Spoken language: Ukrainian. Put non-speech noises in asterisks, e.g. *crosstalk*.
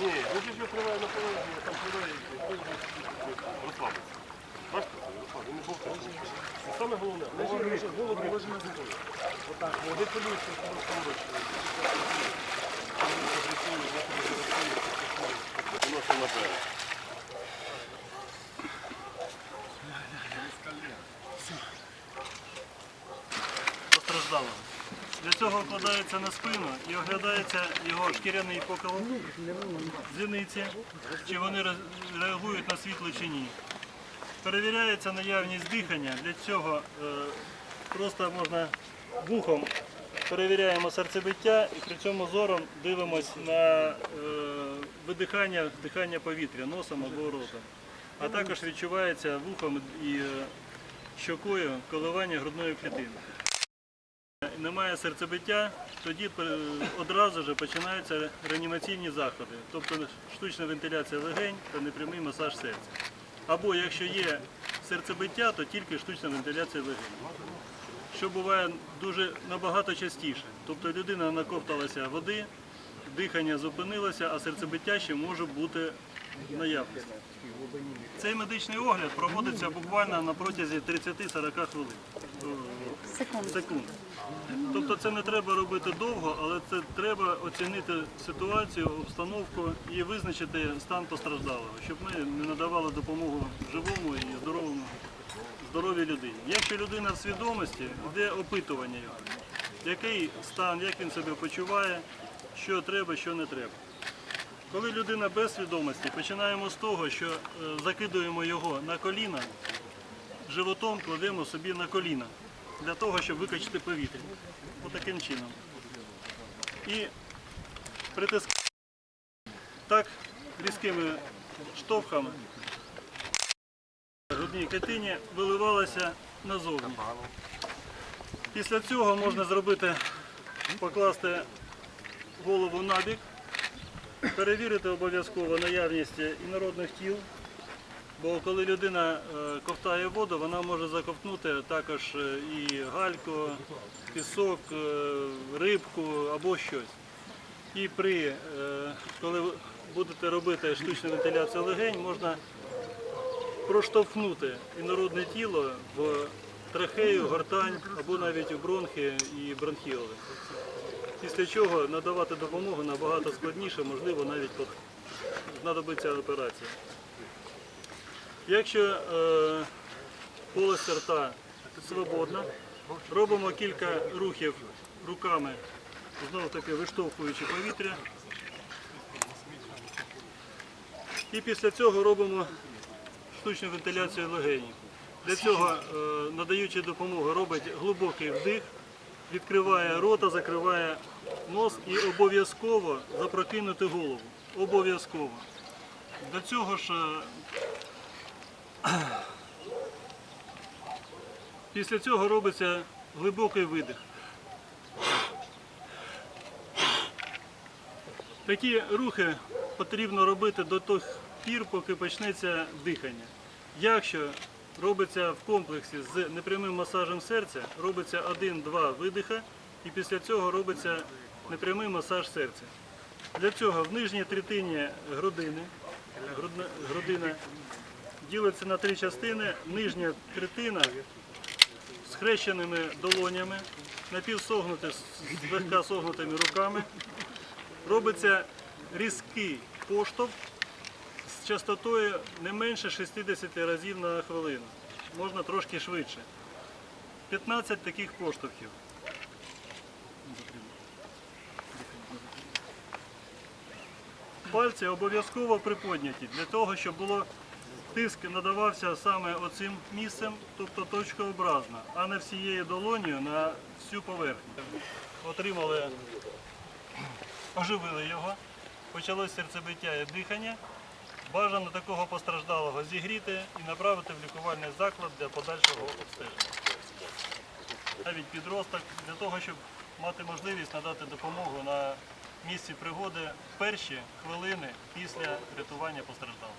Ні, я ж його триваю на поверхні, там триваю і розслабиться. Бачите, розслабиться саме головне, говори, голод не лежить на землі. Отак, не полюйся, що розпорочує. Воно все на берег. Для цього вкладається на спину і оглядається його шкіряний покол, зіниці, чи вони реагують на світло чи ні. Перевіряється наявність дихання. Для цього е, просто можна вухом перевіряємо серцебиття і при цьому зором дивимось на е, видихання, дихання повітря носом або ротом. А також відчувається вухом і е, щокою коливання грудної клітини немає серцебиття, тоді одразу ж починаються реанімаційні заходи, тобто штучна вентиляція легень та непрямий масаж серця. Або якщо є серцебиття, то тільки штучна вентиляція легень. Що буває дуже набагато частіше. Тобто людина наковталася води, дихання зупинилося, а серцебиття ще може бути наявності. Цей медичний огляд проводиться буквально на протязі 30-40 хвилин. Секунд. Секунд. Тобто це не треба робити довго, але це треба оцінити ситуацію, обстановку і визначити стан постраждалого, щоб ми не надавали допомогу живому і здоровому здоровій людині. Якщо людина в свідомості, йде опитування його, який стан, як він себе почуває, що треба, що не треба. Коли людина без свідомості, починаємо з того, що е, закидуємо його на коліна, животом кладемо собі на коліна для того, щоб викачати повітря. Отаким чином. І притискаємо так різкими штовхами грудній клітині виливалося назовні. Після цього можна зробити, покласти голову на бік, перевірити обов'язково наявність інородних тіл. Бо коли людина е, ковтає воду, вона може заковтнути також е, і гальку, пісок, е, рибку або щось. І при, коли будете робити штучну вентиляцію легень, можна проштовхнути інородне тіло в трахею, гортань або навіть у бронхи і бронхіоли. Після чого надавати допомогу набагато складніше, можливо, навіть знадобиться операція. Якщо е, полость рта свободна, робимо кілька рухів руками, знову таки виштовхуючи повітря. І після цього робимо штучну вентиляцію легенів. Для цього, е, надаючи допомогу, робить глибокий вдих, відкриває рота, закриває нос і обов'язково запрокинути голову. Обов'язково. До цього ж е, *clears throat* Після цього робиться глибокий видих. Такі рухи потрібно робити до тих пір, поки почнеться дихання. Якщо робиться в комплексі з непрямим масажем серця, робиться один-два видиха і після цього робиться непрямий масаж серця. Для цього в нижній третині грудини, грудина ділиться на три частини. Нижня третина схрещеними долонями, напівсогнути, з злегка согнутими руками. Робиться різкий поштовх з частотою не менше 60 разів на хвилину. Можна трошки швидше. 15 таких поштовхів. Пальці обов'язково приподняті для того, щоб було тиск надавався саме оцим місцем, тобто точкообразно, а не всією долонею на всю поверхню. Отримали, оживили його, почалось серцебиття і дихання. Бажано такого постраждалого зігріти і направити в лікувальний заклад для подальшого обстеження. Навіть підросток, для того, щоб мати можливість надати допомогу на місці пригоди в перші хвилини після рятування постраждалого.